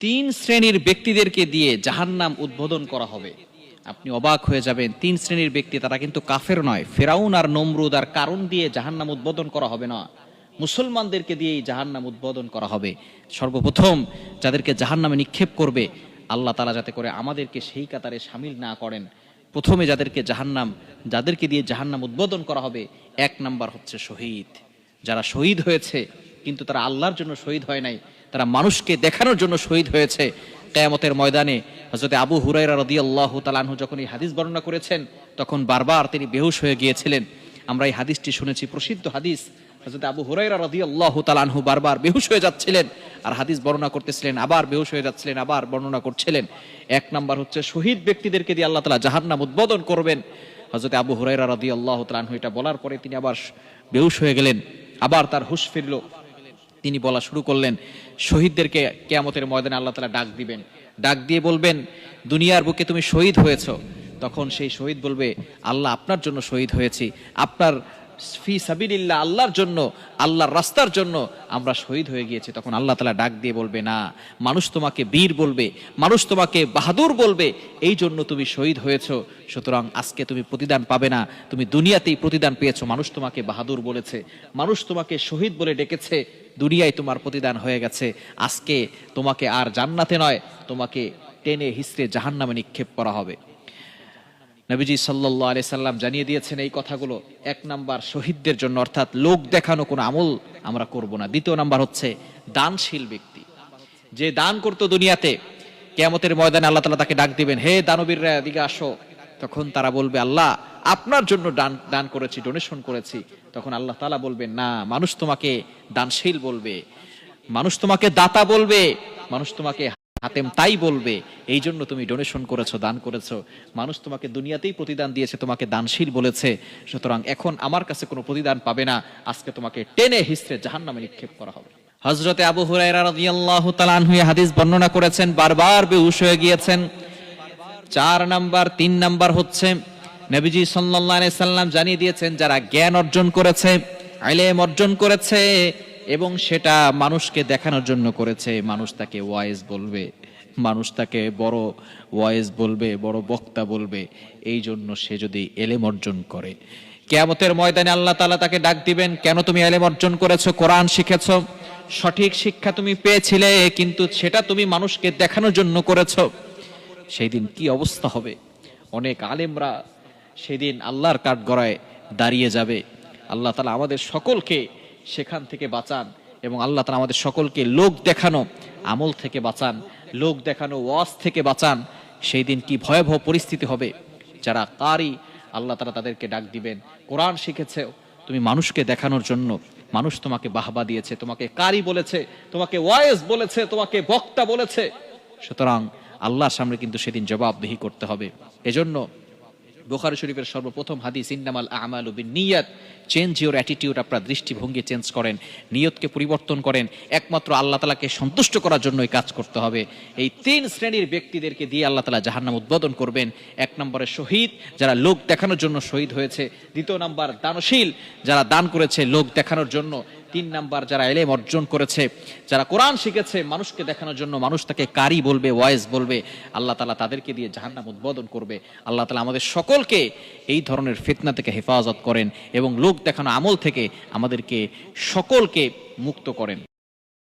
তিন শ্রেণির ব্যক্তিদেরকে দিয়ে জাহান্নাম উদ্বোধন করা হবে। আপনি অবাক হয়ে যাবেন, তিন শ্রেণির ব্যক্তি তারা কিন্তু কাফের নয়। ফেরাউন আর নমরুদ আর কারণ দিয়ে জাহান্নাম উদ্বোধন করা হবে না। মুসলমানদেরকে দিয়েই জাহান্নাম উদ্বোধন করা হবে। সর্বপ্রথম যাদেরকে জাহান্নামে নিক্ষেপ করবে, আল্লাহ তালা যাতে করে আমাদেরকে সেই কাতারে সামিল না করেন। প্রথমে যাদেরকে জাহান্নাম, যাদেরকে দিয়ে জাহান্নাম উদ্বোধন করা হবে, এক নাম্বার হচ্ছে শহীদ। যারা শহীদ হয়েছে, কিন্তু তারা আল্লাহর জন্য শহীদ হয় নাই তারা মানুষকে দেখানোর জন্য শহীদ হয়েছে। কেয়ামতের ময়দানে হজরত আবু হুরাইরা রদি আল্লাহ তালানহু যখন এই হাদিস বর্ণনা করেছেন, তখন বারবার তিনি বেহুশ হয়ে গিয়েছিলেন। আমরা এই হাদিসটি শুনেছি, প্রসিদ্ধ হাদিস। হজরত আবু হুরাইরা রদি আল্লাহ তালানহু বারবার বেহুশ হয়ে যাচ্ছিলেন আর হাদিস বর্ণনা করতেছিলেন, আবার বেহুশ হয়ে যাচ্ছিলেন, আবার বর্ণনা করছিলেন। এক নাম্বার হচ্ছে শহীদ ব্যক্তিদেরকে দিয়ে আল্লাহ তালা জাহান্নাম উদ্বোধন করবেন। হজরত আবু হুরাইরা রদি আল্লাহ তালানহু এটা বলার পরে তিনি আবার বেহুশ হয়ে গেলেন, আবার তার হুশ ফিরল। তিনি বলা শুরু করলেন শহীদদেরকে কেয়ামতের ময়দানে আল্লাহ তালা ডাক দিবেন। ডাক দিয়ে বলবেন, দুনিয়ার বুকে তুমি শহীদ হয়েছ। তখন সেই শহীদ বলবে, আল্লাহ আপনার জন্য শহীদ হয়েছি। আপনার ফি সাবিলিল্লাহ, আল্লাহর জন্য, আল্লাহর রাস্তার জন্য আমরা শহীদ হয়ে গিয়েছি। তখন আল্লাহ তালা ডাক দিয়ে বলবে, না, মানুষ তোমাকে বীর বলবে, মানুষ তোমাকে বাহাদুর বলবে, এই জন্য তুমি শহীদ হয়েছ। সুতরাং আজকে তুমি প্রতিদান পাবে না, তুমি দুনিয়াতেই প্রতিদান পেয়েছ। মানুষ তোমাকে বাহাদুর বলেছে, মানুষ তোমাকে শহীদ বলে ডেকেছে, দুনিয়ায় তোমার প্রতিদান হয়ে গেছে। আজকে তোমাকে আর জান্নাতে নয়, তোমাকে টেনে হিসড়ে জাহান্নামে নিক্ষেপ করা হবে। নবীজি সাল্লাহ আলি সাল্লাম জানিয়ে দিয়েছেন এই কথাগুলো এক নাম্বার শহীদদের জন্য, অর্থাৎ লোক দেখানো কোনো আমল আমরা করব না। দ্বিতীয় নাম্বার হচ্ছে দানশীল ব্যক্তি। যে দান করতো দুনিয়াতে, কেয়ামতের ময়দানে আল্লাহ তালা তাকে ডাক দিবেন, হে দানবীররা, এদিকে আসো। তখন তারা বলবে, আল্লাহ, আপনার জন্য দান দান করেছি ডোনেশন করেছি। তখন আল্লাহ তালা বলবেন, না, মানুষ তোমাকে দানশীল বলবে। মানুষ তোমাকে দাতা বলবে। মানুষ তোমাকে হাতেম তাই বলবে এই জন্য তুমি ডোনেশন করেছ, দান করেছ। মানুষ তোমাকে দুনিয়াতেই প্রতিদান দিয়েছে, তোমাকে দানশীল বলেছে। সুতরাং এখন আমার কাছে কোনো প্রতিদান পাবে না। আজকে তোমাকে টেনে হিস্ট্রে জাহান নামে নিক্ষেপ করা হবে। হজরতে আবু এই হাদিস বর্ণনা করেছেন, বারবার বেহুশ হয়ে গিয়েছেন। চার নাম্বার, তিন নাম্বার হচ্ছে, নবীজি সাল্লাল্লাহু সাল্লাম জানিয়ে দিয়েছেন, যারা জ্ঞান অর্জন করেছে, আইলেম অর্জন করেছে এবং সেটা মানুষকে দেখানোর জন্য করেছে, মানুষ তাকে ওয়াইজ বলবে। মানুষ তাকে বড় ওয়াইজ বলবে, বড় বক্তা বলবে এই জন্য সে যদি এলেম অর্জন করে। কেয়ামতের ময়দানে আল্লাহ তালা তাকে ডাক দিবেন, কেন তুমি এলেম অর্জন করেছ? কোরআন শিখেছ? সঠিক শিক্ষা তুমি পেয়েছিলে, কিন্তু সেটা তুমি মানুষকে দেখানোর জন্য করেছ। সেই দিন কি অবস্থা হবে? অনেক আলেমরা সেদিন আল্লাহর কাঠ গড়ায় দাঁড়িয়ে যাবে। আল্লাহ তালা আমাদের সকলকে সেখান থেকে বাঁচান এবং আল্লাহ তালা আমাদের সকলকে লোক দেখানো, আমল থেকে বাঁচান। লোক দেখানো ওয়াজ থেকে বাঁচান, সেই দিন কি ভয়াবহ পরিস্থিতি হবে? যারা কারি, আল্লাহ তারা তাদেরকে ডাক দিবেন, কোরআন শিখেছে, তুমি মানুষকে দেখানোর জন্য, মানুষ তোমাকে বাহবা দিয়েছে, তোমাকে কারি বলেছে, তোমাকে ওয়াইজ বলেছে, তোমাকে বক্তা বলেছে। সুতরাং আল্লাহর সামনে কিন্তু সেদিন জবাবদিহি করতে হবে। এজন্য বুখারী শরীফের সর্বপ্রথম হাদিস, ইন্নামাল আমালু বিন নিয়াত চেঞ্জ ইউর অ্যাটিটিউড আপনার দৃষ্টিভঙ্গি চেঞ্জ করেন, নিয়তকে পরিবর্তন করেন, একমাত্র আল্লাহ তালাকে সন্তুষ্ট করার জন্যই কাজ করতে হবে। এই তিন শ্রেণির ব্যক্তিদেরকে দিয়ে আল্লাহ তালা জাহান্নাম উদ্বোধন করবেন। এক নম্বরে শহীদ, যারা লোক দেখানোর জন্য শহীদ হয়েছে। দ্বিতীয় নম্বর দানশীল, যারা দান করেছে লোক দেখানোর জন্য। তিন নাম্বার যারা এলেম অর্জন করেছে, যারা কোরআন শিখেছে, মানুষকে দেখানোর জন্য মানুষ তাকে কারি বলবে, ওয়াইজ বলবে। আল্লাহ তালা তাদেরকে দিয়ে জাহান্নাম উদ্বোধন করবে। আল্লাহ তালা আমাদের সকলকে এই ধরনের ফিতনা থেকে হেফাজত করেন এবং লোক দেখানো আমল থেকে আমাদেরকে সকলকে মুক্ত করেন।